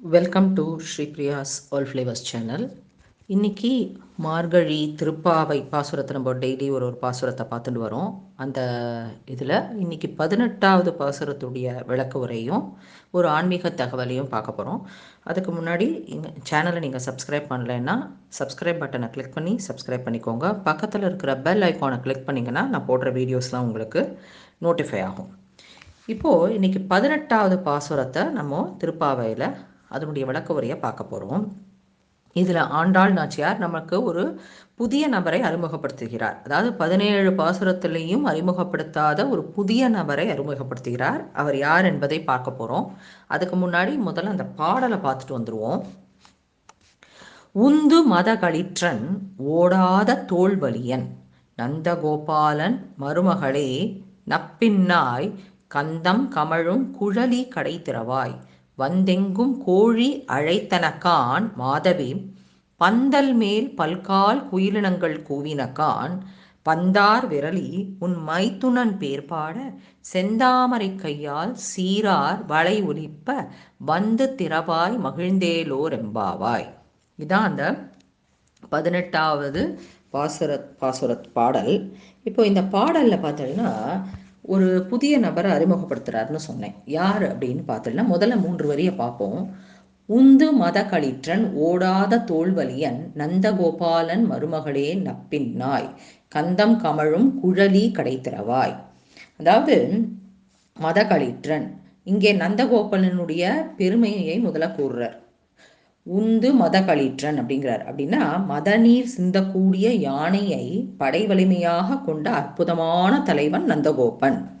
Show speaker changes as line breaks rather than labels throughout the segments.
Welcome to Sri Priya's all flavours channel இன்னைக்கு மார்கழி திருப்பாவை பாசுரத்தை நம்ம டெய்லி ஒரு ஒரு பாசுரத்தை பார்த்துட்டு வரோம். அந்த இதில் இன்றைக்கி பதினெட்டாவது பாசுரத்துடைய விளக்கு உரையும் ஒரு ஆன்மீக தகவலையும் பார்க்க போகிறோம் அதுக்கு முன்னாடி இங்கே சேனலை நீங்கள் சப்ஸ்கிரைப் பண்ணலைன்னா சப்ஸ்கிரைப் பட்டனை கிளிக் பண்ணி சப்ஸ்கிரைப் பண்ணிக்கோங்க. பக்கத்தில் இருக்கிற பெல் ஐக்கானை கிளிக் பண்ணிங்கன்னா நான் போடுற வீடியோஸ்லாம் உங்களுக்கு நோட்டிஃபை ஆகும். இப்போது இன்றைக்கி பதினெட்டாவது பாசுரத்தை நம்ம திருப்பாவையில் அதனுடைய விளக்க உரையை பார்க்க போகிறோம் இதில் ஆண்டாள் நாச்சியார் நமக்கு ஒரு புதிய நபரை அறிமுகப்படுத்துகிறார். அதாவது பதினேழு பாசுரத்திலையும் அறிமுகப்படுத்தாத ஒரு புதிய நபரை அறிமுகப்படுத்துகிறார். அவர் யார் என்பதை பார்க்க போகிறோம் அதுக்கு முன்னாடி முதல்ல அந்த பாடலை பார்த்துட்டு வந்துடுவோம் உந்து மதகளிற்றன் ஓடாத தோல்வலியன் நந்தகோபாலன் மருமகளே நப்பின்னாய் கந்தம் கமழும் குழலி கடை திறவாய் வந்தெங்கும் கோழி அழைத்தனக்கான் மாதவி பந்தல் மேல் பல்கால் குயிலினங்கள் கூவினக்கான் பந்தார் விரலி உன் மைத்துனன் பேர்பாட செந்தாமரை கையால் சீரார் வளை ஒலிப்ப வந்து திறவாய் மகிழ்ந்தேலோர் எம்பாவாய் இதான் அந்த பதினெட்டாவது பாசுரத் பாசுரத் பாடல். இப்போ இந்த பாடலில் பார்த்தீங்கன்னா ஒரு புதிய நபரை அறிமுகப்படுத்துறாருன்னு சொன்னேன். யார் அப்படின்னு பார்த்தோம்னா முதல்ல மூன்று வரியை பார்ப்போம். உந்து மத களிற்றன் ஓடாத தோல்வலியன் நந்தகோபாலன் மருமகளே நப்பின் நாய் கந்தம் கமழும் குழலி கடைத்திறவாய். அதாவது மத களிற்றன். இங்கே நந்தகோபாலனுடைய பெருமையை முதல்ல கூறுறார். உந்து மதகளிற்றன் அப்படிங்கிறார். அப்படின்னா மதநீர் சிந்தக்கூடிய யானையை படை வலிமையாக கொண்ட அற்புதமான தலைவன் நந்தகோபன்.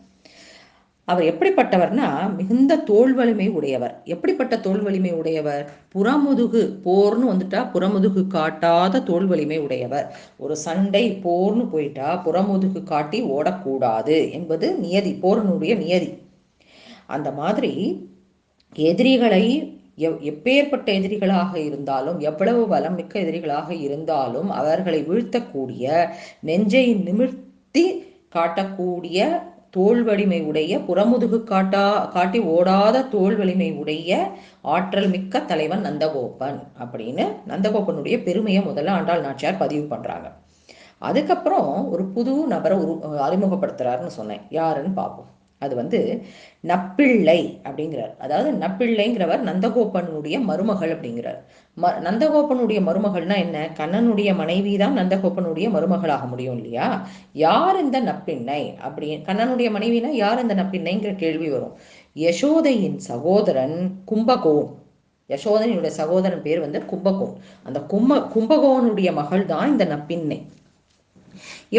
அவர் எப்படிப்பட்டவர்னா மிகுந்த தோல் வலிமை உடையவர். எப்படிப்பட்ட தோல் வலிமை உடையவர்? புறமுதுகு போர்னு வந்துட்டா புறமுதுகு காட்டாத தோல் வலிமை உடையவர். ஒரு சண்டை போர்னு போயிட்டா புறமுதுகு காட்டி ஓடக்கூடாது என்பது நியதி போர்னுடைய நியதி. அந்த மாதிரி எதிரிகளை எவ் எப்பேற்பட்ட எதிரிகளாக இருந்தாலும் எவ்வளவு பலம் மிக்க எதிரிகளாக இருந்தாலும் அவர்களை வீழ்த்தக்கூடிய நெஞ்சை நிமிர்த்தி காட்டக்கூடிய தோல் வலிமை உடைய புறமுதுகு காட்டா காட்டி ஓடாத தோல் வலிமை உடைய ஆற்றல் மிக்க தலைவன் நந்தகோபன் அப்படின்னு நந்தகோபனுடைய பெருமையை முதல்ல ஆண்டாள் நாச்சியார் பதிவு பண்றாங்க. அதுக்கப்புறம் ஒரு புது நபரை உரு அறிமுகப்படுத்துறாருன்னு சொன்னேன். யாருன்னு பார்ப்போம் அது வந்து நப்பிள்ளை அப்படிங்கிறார். அதாவது நப்பிள்ளைங்கிறவர் நந்தகோபனுடைய மருமகள் அப்படிங்கிறார். ம நந்தகோபனுடைய மருமகள்னா என்ன? கண்ணனுடைய மனைவி தான் நந்தகோபனுடைய மருமகளாக முடியும் இல்லையா? யார் இந்த நப்பிண்ணை அப்படி கண்ணனுடைய மனைவினா யார் இந்த நப்பிண்ணைங்கிற கேள்வி வரும். யசோதையின் சகோதரன் கும்பகோன். யசோதனையுடைய சகோதரன் பேர் வந்து கும்பகோன். அந்த கும்ப கும்பகோனுடைய மகள் தான் இந்த நப்பிண்ணை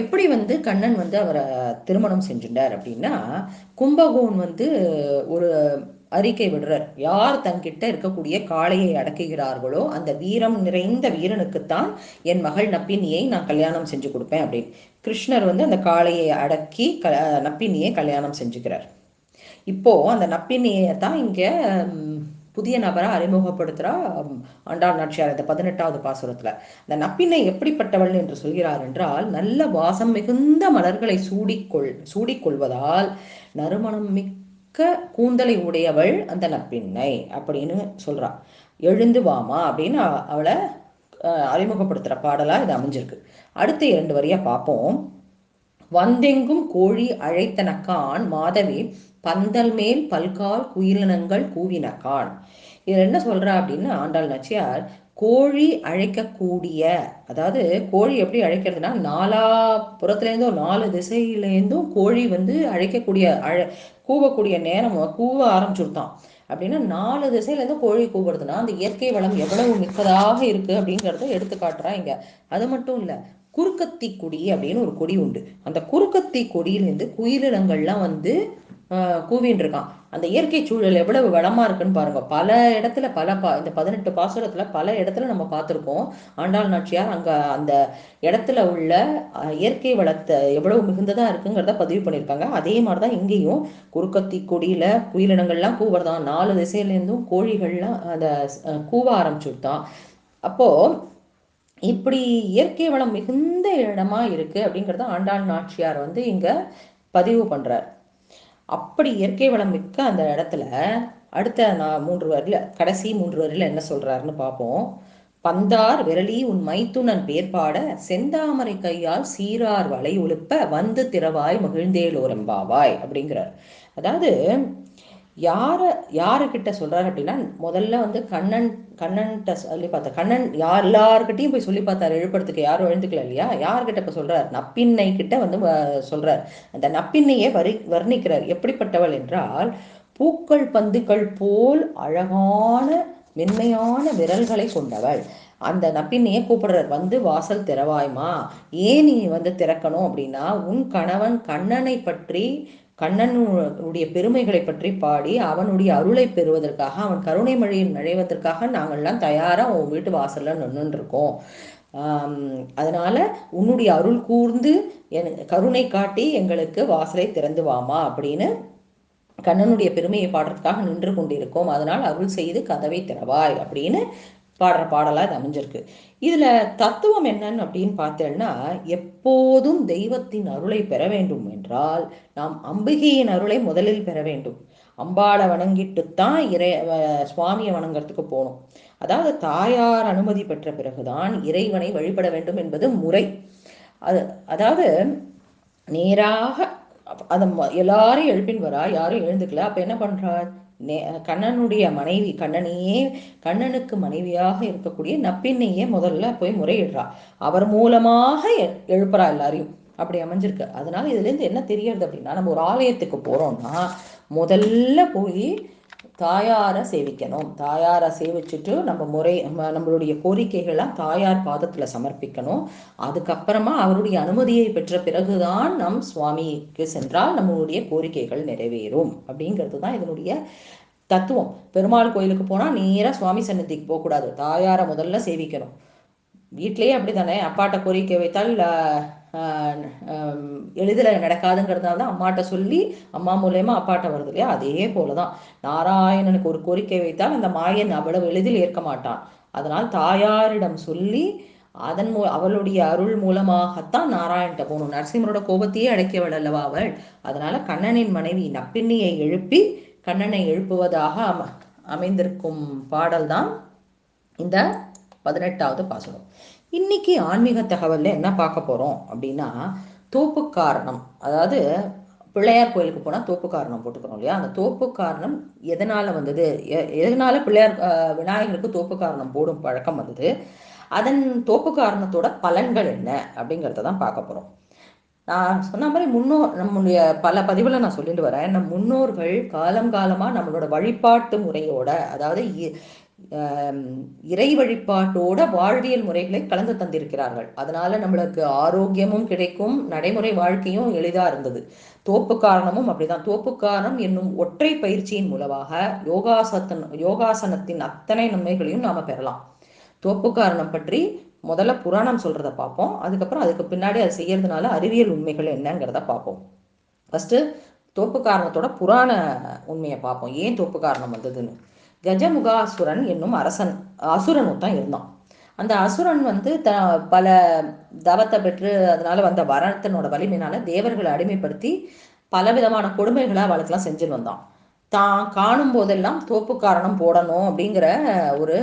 எப்படி வந்து கண்ணன் வந்து அவரை திருமணம் செஞ்சுட்டார் அப்படின்னா கும்பகோன் வந்து ஒரு அறிக்கை விடுறார். யார் தன்கிட்ட இருக்கக்கூடிய காளையை அடக்குகிறார்களோ அந்த வீரம் நிறைந்த வீரனுக்குத்தான் என் மகள் நப்பினியை நான் கல்யாணம் செஞ்சு கொடுப்பேன் அப்படின்னு. கிருஷ்ணர் வந்து அந்த காளையை அடக்கி க நப்பினியை கல்யாணம் செஞ்சுக்கிறார். இப்போ அந்த நப்பினியை தான் இங்கே புதிய நபரை அறிமுகப்படுத்துகிறா ஆண்டாள் நாட்சியார் இந்த பதினெட்டாவது பாசுரத்தில். இந்த நப்பினை எப்படிப்பட்டவள் என்று சொல்கிறார் என்றால் நல்ல வாசம் மிகுந்த மலர்களை சூடிக்கொள் சூடிக்கொள்வதால் நறுமணம் மிக்க கூந்தலை உடையவள் அந்த நப்பின்னை அப்படின்னு சொல்கிறாள் எழுந்து வாமா அப்படின்னு அவளை அறிமுகப்படுத்துகிற பாடலாக இது அமைஞ்சிருக்கு. அடுத்த இரண்டு வரியாக பார்ப்போம் வந்தெங்கும் கோழி அழைத்தனக்கான் மாதவி பந்தல் மேல் பல்கால் குயிலினங்கள் கூவினக்கான் இதில் என்ன சொல்கிறா அப்படின்னு ஆண்டாள் நாச்சியார் கோழி அழைக்கக்கூடிய அதாவது கோழி எப்படி அழைக்கிறதுனா நாலா புறத்துலேருந்தும் நாலு திசையிலேருந்தும் கோழி வந்து அழைக்கக்கூடிய அழ கூவக்கூடிய நேரம் கூவ ஆரம்பிச்சுருத்தான் அப்படின்னா நாலு திசையிலேருந்து கோழி கூவுறதுனா அந்த இயற்கை வளம் எவ்வளவு மிக்கதாக இருக்குது அப்படிங்கிறத எடுத்து காட்டுறான் இங்கே. அது மட்டும் இல்லை குறுக்கத்தி கொடி அப்படின்னு ஒரு கொடி உண்டு. அந்த குறுக்கத்தி கொடியிலேருந்து குயிலினங்கள்லாம் வந்து கூவின்னு இருக்கான் அந்த இயற்கை சூழல் எவ்வளவு வளமா இருக்குன்னு பாருங்க. பல இடத்துல பல பா இந்த பதினெட்டு பாசுரத்துல பல இடத்துல நம்ம பார்த்துருக்கோம். ஆண்டாள் நாச்சியார் அங்க அந்த இடத்துல உள்ள இயற்கை வளத்தை எவ்வளவு மிகுந்ததா இருக்குங்கிறத பதிவு பண்ணியிருக்காங்க. அதே மாதிரிதான் இங்கேயும் குறுக்கத்தி கொடியில குயிலினங்கள்லாம் கூவுறதான். நாலு திசையிலேருந்தும் கோழிகள்லாம் அந்த கூவ ஆரம்பிச்சுட்டான் அப்போ இப்படி இயற்கை வளம் மிகுந்த இடமா இருக்கு அப்படிங்கிறத ஆண்டாள் நாச்சியார் வந்து இங்க பதிவு பண்றார். அப்படி இயற்கை வளம் மிக்க அந்த இடத்துல அடுத்த நான் மூன்று வரியில் கடைசி மூன்று வரியில் என்ன சொல்கிறாருன்னு பார்ப்போம் பந்தார் விரலி உன் மைத்துனன் பேர்பாட செந்தாமரை கையால் சீரார் வலை ஒழுப்ப வந்து திறவாய் மகிழ்ந்தேலோரம்பாவாய் அப்படிங்கிறார். அதாவது யாரை யாருக்கிட்ட சொல்கிறாரு அப்படின்னா முதல்ல வந்து கண்ணன் கண்ணன்கிட்ட சொல்லி பார்த்தா கண்ணன் யார் எல்லாருக்கிட்டையும் போய் சொல்லி பார்த்தாரு எழுப்புறதுக்கு யாரும் எழுந்துக்கல இல்லையா? யார்கிட்ட இப்போ சொல்கிறார் நப்பின்னை கிட்ட வந்து சொல்கிறார் அந்த நப்பின்னையே வரி வர்ணிக்கிறார். எப்படிப்பட்டவள் என்றால் பூக்கள் பந்துக்கள் போல் அழகான மென்மையான விரல்களை கொண்டவள். அந்த நப்பின்னையே கூப்பிடுறார். வந்து வாசல் திறவாய்மா. ஏன் நீ வந்து திறக்கணும்? அப்படின்னா உன் கணவன் கண்ணனை பற்றி கண்ணனுடைய பெருமைகளை பற்றி பாடி அவனுடைய அருளை பெறுவதற்காக அவன் கருணை மழையில் நுழைவதற்காக நாங்கள்லாம் தயாராக உன் வீட்டு வாசலில் நின்றுருக்கோம் அதனால் அதனால உன்னுடைய அருள் கூர்ந்து என் கருணை காட்டி எங்களுக்கு வாசலை திறந்து வாமா அப்படின்னு கண்ணனுடைய பெருமையை பாடுறதுக்காக நின்று கொண்டிருக்கோம். அதனால் அருள் செய்து கதவை திறவாய் அப்படின்னு பாடுற பாடலாக இது அமைஞ்சிருக்கு. இதில் தத்துவம் என்னன்னு அப்படின்னு பார்த்தேன்னா எப்போதும் தெய்வத்தின் அருளை பெற வேண்டும் என்றால் நாம் அம்பிகையின் அருளை முதலில் பெற வேண்டும். அம்பாளை வணங்கிட்டுத்தான் இறை சுவாமியை வணங்குறதுக்கு போகணும். அதாவது தாயார் அனுமதி பெற்ற பிறகுதான் இறைவனை வழிபட வேண்டும் என்பது முறை. அது அதாவது நேராக அதை எல்லாரும் எழுப்பின் வரா யாரும் எழுந்துக்கல. அப்போ என்ன பண்ணுறார் கண்ணனுடைய மனைவி கண்ணனையே கண்ணனுக்கு மனைவியாக இருக்கக்கூடிய நப்பின்னையே முதல்ல போய் முறையிடுறா. அவர் மூலமாக எழுப்புறா எல்லாரையும். அப்படி அமைஞ்சிருக்கு. அதனால இதுல இருந்து என்ன தெரியறது அப்படின்னா நம்ம ஒரு ஆலயத்துக்கு போறோம்னா முதல்ல போய் தாயாரை சேவிக்கணும். தாயாரை சேவிச்சுட்டு நம்ம முறை நம்மளுடைய கோரிக்கைகள்லாம் தாயார் பாதத்தில் சமர்ப்பிக்கணும். அதுக்கப்புறமா அவருடைய அனுமதியை பெற்ற பிறகுதான் நம் சுவாமிக்கு சென்றால் நம்மளுடைய கோரிக்கைகள் நிறைவேறும். அப்படிங்கிறது தான் இதனுடைய தத்துவம். பெருமாள் கோயிலுக்கு போனால் நேராக சுவாமி சன்னதிக்கு போகக்கூடாது தாயாரை முதல்ல சேவிக்கணும். வீட்லேயே அப்படி தானே அப்பாட்ட கோரிக்கை வைத்தால் எளிதில் நடக்காதுங்கிறதுனால தான் அம்மாட்ட சொல்லி அம்மா மூலயமா அப்பாட்ட வருது இல்லையா? அதே போல தான் நாராயணனுக்கு ஒரு கோரிக்கை வைத்தால் அந்த மாயன் அவ்வளவு எளிதில் ஏற்க மாட்டான். அதனால் தாயாரிடம் சொல்லி அதன் மூ அவளுடைய அருள் மூலமாகத்தான் நாராயண்கிட்ட போகணும். நரசிம்மரோட கோபத்தையே அடைக்கவள் அல்லவா அவள்? அதனால கண்ணனின் மனைவி நப்பின்னியை எழுப்பி கண்ணனை எழுப்புவதாக அம அமைந்திருக்கும் பாடல்தான் இந்த பதினெட்டாவது பாசனம் இன்னைக்கு ஆன்மீக தகவலில் என்ன பார்க்க போகிறோம் அப்படின்னா தோப்பு காரணம். அதாவது பிள்ளையார் கோயிலுக்கு போனால் தோப்பு காரணம் போட்டுக்கிறோம் இல்லையா? அந்த தோப்பு காரணம் எதனால் வந்தது? எதனால பிள்ளையார் விநாயகருக்கு தோப்பு காரணம் போடும் பழக்கம் வந்தது? அதன் தோப்பு காரணத்தோட பலன்கள் என்ன? அப்படிங்கிறத தான் பார்க்க போகிறோம் நான் சொன்ன மாதிரி முன்னோர் நம்முடைய பல பதிவில் நான் சொல்லிட்டு வரேன். நம் முன்னோர்கள் காலம் காலமாக நம்மளோட வழிபாட்டு முறையோட அதாவது இறை வழிபாட்டோட வாழ்வியல் முறைகளை கலந்து தந்திருக்கிறார்கள். அதனால நம்மளுக்கு ஆரோக்கியமும் கிடைக்கும் நடைமுறை வாழ்க்கையும் எளிதாக இருந்தது. தோப்பு காரணமும் அப்படிதான். தோப்பு காரணம் என்னும் ஒற்றை பயிற்சியின் மூலமாக யோகாசத்தன் யோகாசனத்தின் அத்தனை நன்மைகளையும் நாம பெறலாம். தோப்பு காரணம் பற்றி முதல்ல புராணம் சொல்கிறத பார்ப்போம். அதுக்கப்புறம் அதுக்கு பின்னாடி அது செய்கிறதுனால அறிவியல் உண்மைகள் என்னங்கிறத பார்ப்போம். ஃபஸ்ட்டு தோப்பு காரணத்தோட புராண உண்மையை பார்ப்போம். ஏன் தோப்பு காரணம் வந்ததுன்னு? கஜமுகாசுரன் என்னும் அரசன் அசுரனும் தான் இருந்தான். அந்த அசுரன் வந்து த பல தவத்தை பெற்று அதனால வந்த வரத்தனோட வலிமையினால தேவர்களை அடிமைப்படுத்தி பலவிதமான கொடுமைகளை அவளுக்கெல்லாம் செஞ்சுன்னு வந்தான். தான் காணும் போதெல்லாம் தோப்பு காரணம் போடணும் அப்படிங்கிற ஒரு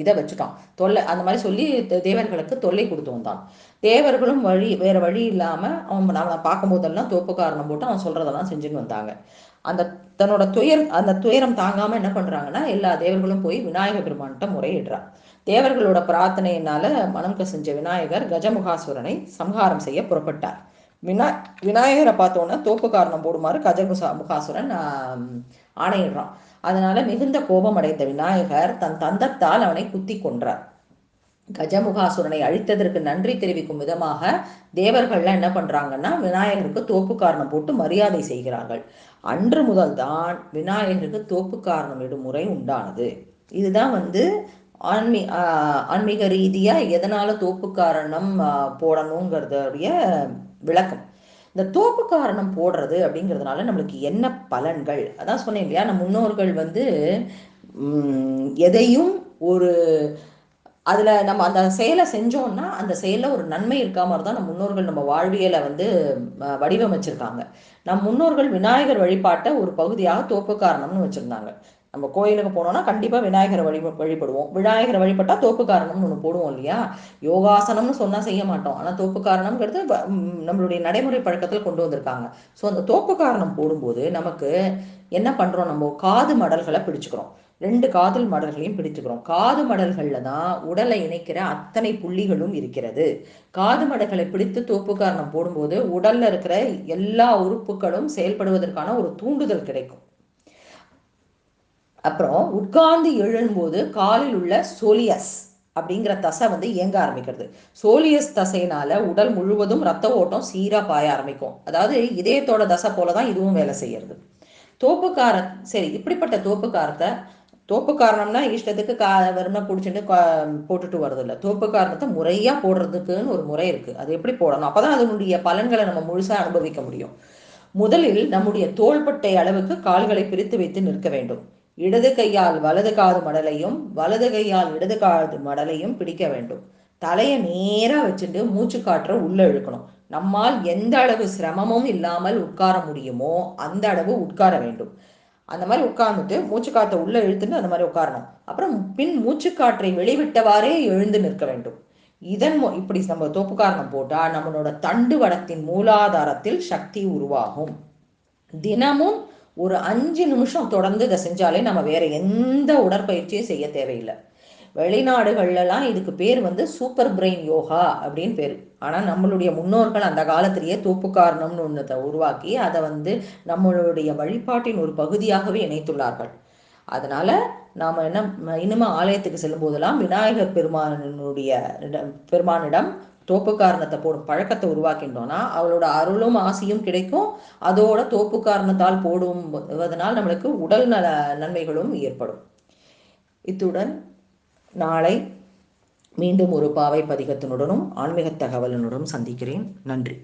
இதை வச்சுட்டான். தொல்லை அந்த மாதிரி சொல்லி தேவர்களுக்கு தொல்லை கொடுத்து வந்தான். தேவர்களும் வழி வேற வழி இல்லாம அவன் அவனை பார்க்கும் போதெல்லாம் தோப்பு காரணம் போட்டு அவன் சொல்றதெல்லாம் செஞ்சுன்னு வந்தாங்க. அந்த தன்னோட துயர் அந்த துயரம் தாங்காம என்ன பண்றாங்கன்னா எல்லா தேவர்களும் போய் விநாயக பெருமான்கிட்ட முறையிடுறான். தேவர்களோட பிரார்த்தனையினால மனம் கசிஞ்ச விநாயகர் கஜமுகாசுரனை சம்ஹாரம் செய்ய புறப்பட்டார். வினா விநாயகரை பார்த்தோன்னா தோப்பு காரணம் போடுமாறு கஜமுசா முகாசுரன் ஆணையிடுறான். அதனால மிகுந்த கோபம் அடைந்த விநாயகர் தன் தந்தத்தால் அவனை குத்தி கொன்றார். கஜமுகாசுரனை அழித்ததற்கு நன்றி தெரிவிக்கும் விதமாக தேவர்கள்லாம் என்ன பண்றாங்கன்னா விநாயகருக்கு தோப்பு காரணம் போட்டு மரியாதை செய்கிறார்கள். அன்று முதல் தான் விநாயகருக்கு தோப்பு காரணம் இடும் முறை உண்டானது. இதுதான் வந்து ஆன்மீ ஆன்மீக ரீதியாக எதனால் தோப்பு காரணம் போடணுங்கிறதுடைய விளக்கம். இந்த தோப்பு காரணம் போடுறது அப்படிங்கிறதுனால நம்மளுக்கு என்ன பலன்கள்? அதான் சொன்னேன் இல்லையா நம்ம முன்னோர்கள் வந்து எதையும் ஒரு அதில் நம்ம அந்த செயலை செஞ்சோம்னா அந்த செயலில் ஒரு நன்மை இருக்கா மாதிரி தான் நம்ம முன்னோர்கள் நம்ம வாழ்வியலை வந்து வடிவமைச்சிருக்காங்க. நம் முன்னோர்கள் விநாயகர் வழிபாட்டை ஒரு பகுதியாக தோப்பு காரணம்னு வச்சுருந்தாங்க. நம்ம கோயிலுக்கு போனோம்னா கண்டிப்பாக விநாயகரை வழி வழிபடுவோம். விநாயகரை வழிபட்டால் தோப்பு காரணம்னு ஒன்று போடுவோம் இல்லையா? யோகாசனம்னு சொன்னால் செய்ய மாட்டோம். ஆனால் தோப்பு காரணம்ங்கிறது நம்மளுடைய நடைமுறை பழக்கத்தில் கொண்டு வந்திருக்காங்க. ஸோ அந்த தோப்பு காரணம் போடும்போது நமக்கு என்ன பண்ணுறோம் நம்ம? காது மடல்களை பிடிச்சுக்கிறோம். ரெண்டு காதல் மடல்களையும் பிடிச்சுக்கிறோம். காது மடல்களில் தான் உடலை இணைக்கிற அத்தனை புள்ளிகளும் இருக்கிறது. காது மடல்களை பிடித்து தோப்பு காரணம் போடும்போது உடலில் இருக்கிற எல்லா உறுப்புகளும் செயல்படுவதற்கான ஒரு தூண்டுதல் கிடைக்கும். அப்புறம் உட்கார்ந்து எழும்போது காலில் உள்ள சோலியஸ் அப்படிங்கிற தசை வந்து இயங்க ஆரம்பிக்கிறது. சோலியஸ் தசையினால உடல் முழுவதும் ரத்த ஓட்டம் சீராக பாய ஆரம்பிக்கும். அதாவது இதயத்தோட தசை போல தான் இதுவும் வேலை செய்யறது. தோப்புக்கார சரி இப்படிப்பட்ட தோப்புக்காரத்தை தோப்பு காரணம்னா இஷ்டத்துக்கு கா வெறுமை பிடிச்சிட்டு போட்டுட்டு வர்றது இல்லை தோப்பு காரணத்தை முறையாக போடுறதுக்குன்னு ஒரு முறை இருக்குது அது எப்படி போடணும்? அப்போ தான் அதனுடைய பலன்களை நம்ம முழுசாக அனுபவிக்க முடியும். முதலில் நம்முடைய தோள்பட்டை அளவுக்கு கால்களை பிரித்து வைத்து நிற்க வேண்டும். இடது கையால் வலது காது மடலையும் வலது கையால் இடது காது மடலையும் பிடிக்க வேண்டும். தலையை நேராக வச்சுட்டு மூச்சு காற்ற உள்ள இழுக்கணும். நம்மால் எந்த அளவு சிரமமும் இல்லாமல் உட்கார முடியுமோ அந்த அளவு உட்கார வேண்டும். அந்த மாதிரி உட்கார்ந்துட்டு மூச்சு காற்றை உள்ளே இழுத்துட்டு அந்த மாதிரி உட்காரணும். அப்புறம் பின் மூச்சு காற்றை வெளிவிட்டவாறே எழுந்து நிற்க வேண்டும். இதன் இப்படி நம்ம தோப்பு காரணம் நம்மளோட தண்டு வடத்தின் மூலாதாரத்தில் சக்தி உருவாகும். தினமும் ஒரு அஞ்சு நிமிஷம் தொடர்ந்து இதை செஞ்சாலே நம்ம வேற எந்த உடற்பயிற்சியும் செய்ய தேவையில்லை. வெளிநாடுகள்லாம் இதுக்கு பேர் வந்து சூப்பர் பிரெயின் யோகா அப்படின்னு பேர். ஆனால் நம்மளுடைய முன்னோர்கள் அந்த காலத்திலேயே தூப்பு காரணம்னு ஒன்றத்தை உருவாக்கி அதை வந்து நம்மளுடைய வழிபாட்டின் ஒரு பகுதியாகவே இணைத்துள்ளார்கள். அதனால நாம் என்ன இனிமே ஆலயத்துக்கு செல்லும் போதெல்லாம் விநாயகர் பெருமானுடைய பெருமானிடம் தோப்பு காரணத்தை போடும் பழக்கத்தை உருவாக்கின்றோம்னா அவளோட அருளும் ஆசையும் கிடைக்கும். அதோட தோப்பு காரணத்தால் போடுவதனால் நம்மளுக்கு உடல் நல நன்மைகளும் ஏற்படும். இத்துடன் நாளை மீண்டும் ஒரு பாவை பதிகத்தினுடனும் ஆன்மீக தகவலினுடனும் சந்திக்கிறேன். நன்றி.